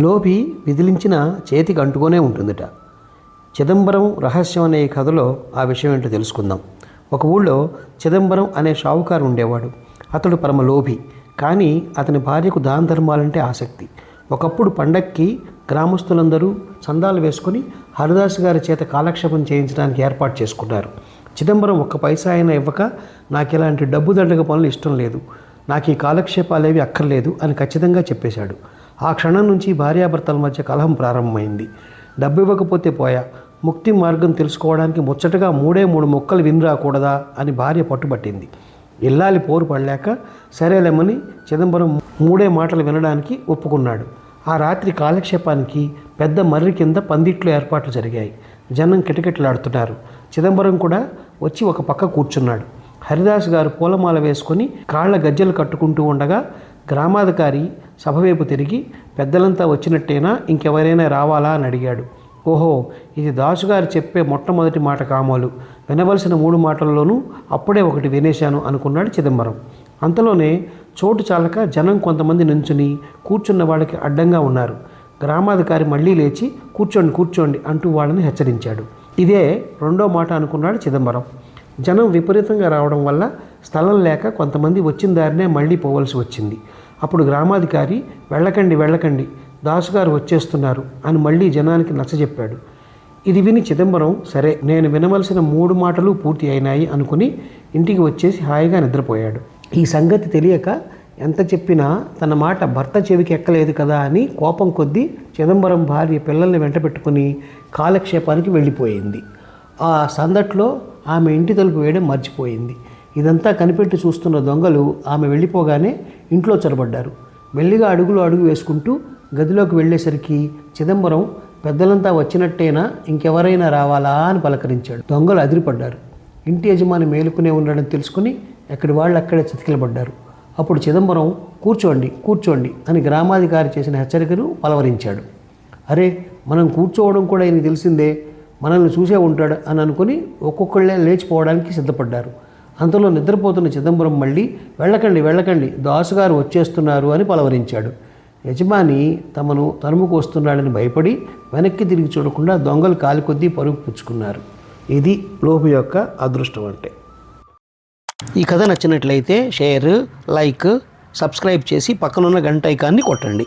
లోభి విదిలించిన చేతికి అంటుకొనే ఉంటుందిట. చిదంబరం రహస్యం అనే ఈ కథలో ఆ విషయం ఏంటో తెలుసుకుందాం. ఒక ఊళ్ళో చిదంబరం అనే షావుకారు ఉండేవాడు. అతడు పరమ లోభి. కానీ అతని భార్యకు దాన ధర్మాలంటే ఆసక్తి. ఒకప్పుడు పండక్కి గ్రామస్తులందరూ చందాలు వేసుకొని హరిదాస్ గారి చేత కాలక్షేపం చేయించడానికి ఏర్పాటు చేసుకున్నారు. చిదంబరం ఒక్క పైసా అయినా ఇవ్వక నాకు ఇలాంటి డబ్బు దండగ పనులు ఇష్టం లేదు. నాకు ఈ కాలక్షేపాలేవి అక్కర్లేదు అని ఖచ్చితంగా చెప్పేశాడు. ఆ క్షణం నుంచి భార్యాభర్తల మధ్య కలహం ప్రారంభమైంది. డబ్బు ఇవ్వకపోతే పోయా. ముక్తి మార్గం తెలుసుకోవడానికి ముచ్చటగా మూడే మూడు మొక్కలు వినరాకూడదా అని భార్య పట్టుబట్టింది. ఇల్లాలి పోరు పడలేక సరేలేమని చిదంబరం మూడే మాటలు వినడానికి ఒప్పుకున్నాడు. ఆ రాత్రి కాలక్షేపానికి పెద్ద మర్రి కింద పందిట్లో ఏర్పాట్లు జరిగాయి. జనం కిటకిటలాడుతున్నారు. చిదంబరం కూడా వచ్చి ఒక పక్క కూర్చున్నాడు. హరిదాస్ గారు పూలమాల వేసుకొని కాళ్ళ గజ్జలు కట్టుకుంటూ ఉండగా గ్రామాధికారి సభ వైపు తిరిగి పెద్దలంతా వచ్చినట్టేనా? ఇంకెవరైనా రావాలా? అని అడిగాడు. ఓహో ఇది దాసుగారు చెప్పే మొట్టమొదటి మాట కామాలు. వినవలసిన మూడు మాటల్లోనూ అప్పుడే ఒకటి వినేశాను అనుకున్నాడు చిదంబరం. అంతలోనే చోటు చాలక జనం కొంతమంది నుంచుని కూర్చున్న వాళ్ళకి అడ్డంగా ఉన్నారు. గ్రామాధికారి మళ్ళీ లేచి కూర్చోండి కూర్చోండి అంటూ వాళ్ళని హెచ్చరించాడు. ఇదే రెండో మాట అనుకున్నాడు చిదంబరం. జనం విపరీతంగా రావడం వల్ల స్థలం లేక కొంతమంది వచ్చిన దారినే మళ్ళీ పోవలసి వచ్చింది. అప్పుడు గ్రామాధికారి వెళ్ళకండి వెళ్ళకండి దాసుగారు వచ్చేస్తున్నారు అని మళ్ళీ జనానికి నచ్చజెప్పాడు ఇది విని చిదంబరం సరే నేను వినవలసిన మూడు మాటలు పూర్తి అయినాయి అనుకుని ఇంటికి వచ్చేసి హాయిగా నిద్రపోయాడు. ఈ సంగతి తెలియక ఎంత చెప్పినా తన మాట భర్త చెవికి ఎక్కలేదు కదా అని కోపం కొద్దీ చిదంబరం భార్య పిల్లల్ని వెంట పెట్టుకుని కాలక్షేపానికి వెళ్ళిపోయింది. ఆ సందట్లో ఆమె ఇంటి తలుపు వేయడం మర్చిపోయింది. ఇదంతా కనిపెట్టి చూస్తున్న దొంగలు ఆమె వెళ్ళిపోగానే ఇంట్లో చొరబడ్డారు. మెల్లిగా అడుగులు అడుగు వేసుకుంటూ గదిలోకి వెళ్ళేసరికి చిదంబరం పెద్దలంతా వచ్చినట్టేనా? ఇంకెవరైనా రావాలా? అని పలకరించాడు. దొంగలు అదిరిపడ్డారు. ఇంటి యజమాని మేలుకునే ఉండడం తెలుసుకుని ఎక్కడి వాళ్ళు అక్కడే చతికిలబడ్డారు. అప్పుడు చిదంబరం కూర్చోండి కూర్చోండి అని గ్రామాధికారి చేసిన హెచ్చరికను పలవరించాడు. అరే మనం కూర్చోవడం కూడా ఈయనకి తెలిసిందే. మనల్ని చూసే ఉంటాడు అని అనుకుని ఒక్కొక్కళ్ళే లేచిపోవడానికి సిద్ధపడ్డారు. అంతలో నిద్రపోతున్న చిదంబరం మళ్ళీ వెళ్ళకండి వెళ్ళకండి దాసుగారు వచ్చేస్తున్నారు అని పలవరించాడు. యజమాని తమను తరుముకు వస్తున్నాడని భయపడి వెనక్కి తిరిగి చూడకుండా దొంగలు కాలికొద్దీ పరుగు పుచ్చుకున్నారు. ఇది లోపు యొక్క అదృష్టం అంటే. ఈ కథ నచ్చినట్లయితే షేర్ లైక్ సబ్స్క్రైబ్ చేసి పక్కనున్న గంట ఐకాన్ని కొట్టండి.